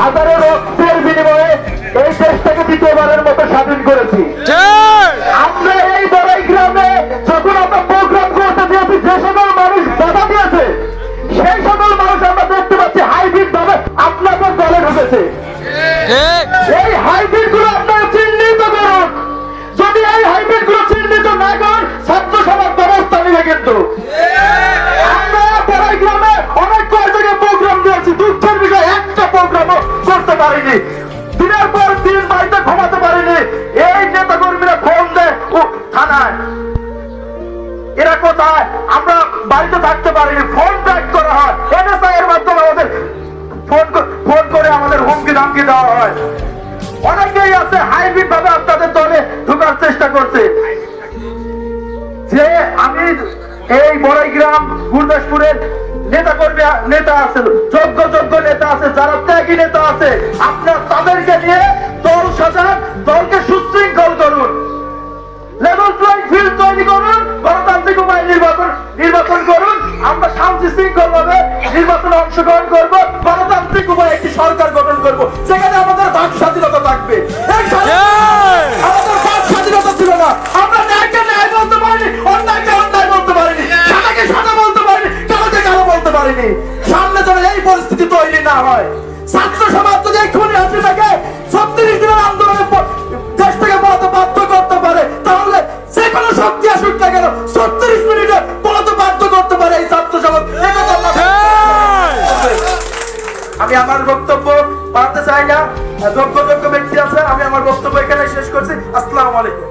হাজারো রক্তের বিনিময়ে এই দেশটাকে দ্বিতীয়বারের মতো স্বাধীন করেছি। দিনের পর দিন বাড়িতে ঘুমাতে পারিনি। এই নেতা কর্মীরা ফোন দেয় থানায়। এরা কোথায়? আমরা বাড়িতে থাকতে পারিনি। ফোন ব্যাক করা হয়। এনএসআই এর মাধ্যমে আমাদের ফোন ফোন করে আমাদের হুমকি ধামকি দেওয়া হয়। অনেকেই আছে হাইব্রিড ভাবে আপনাদের দলে ঢোকার চেষ্টা করছে। যে আমি এই বড়াইগ্রাম, গুরদাসপুরের নেতা কর্মী, নেতা আছে, যোগ্য যোগ্য নেতা আছে, যারা ত্যাগী নেতা আছে, আপনার তাদেরকে নিয়ে দল সাজান, দলকে সুশৃঙ্খল করুন। লেভেল প্লেইং ফিল্ড তৈরি করুন, গণতান্ত্রিক উপায় নির্বাচন নির্বাচন করুন। আমরা শান্তি শৃঙ্খল ভাবে নির্বাচনে অংশগ্রহণ করব, গণতান্ত্রিক উপায়ে একটি সরকার গঠন করব। সেখানে আমাদের বাক স্বাধীনতা থাকবে। সামনে যেন এই পরিস্থিতি তৈরি না হয়। ছাত্র সমাজ যদি এক্ষুনি হাসি থাকে ছত্রিশ দিনের আন্দোলনে দেশ থেকে পড়াতে বাধ্য করতে পারে তাহলে যে কোনো শক্তি আসুক না কেন ছত্রিশ মিনিটে পড়াতে বাধ্য করতে পারে এই ছাত্র সমাজ। আমি আমার বক্তব্য পাঠাতে চাই না। যোগ্য যোগ্য ব্যক্তি আছে আমি আমার বক্তব্য এখানে শেষ করছি। আসসালামু আলাইকুম।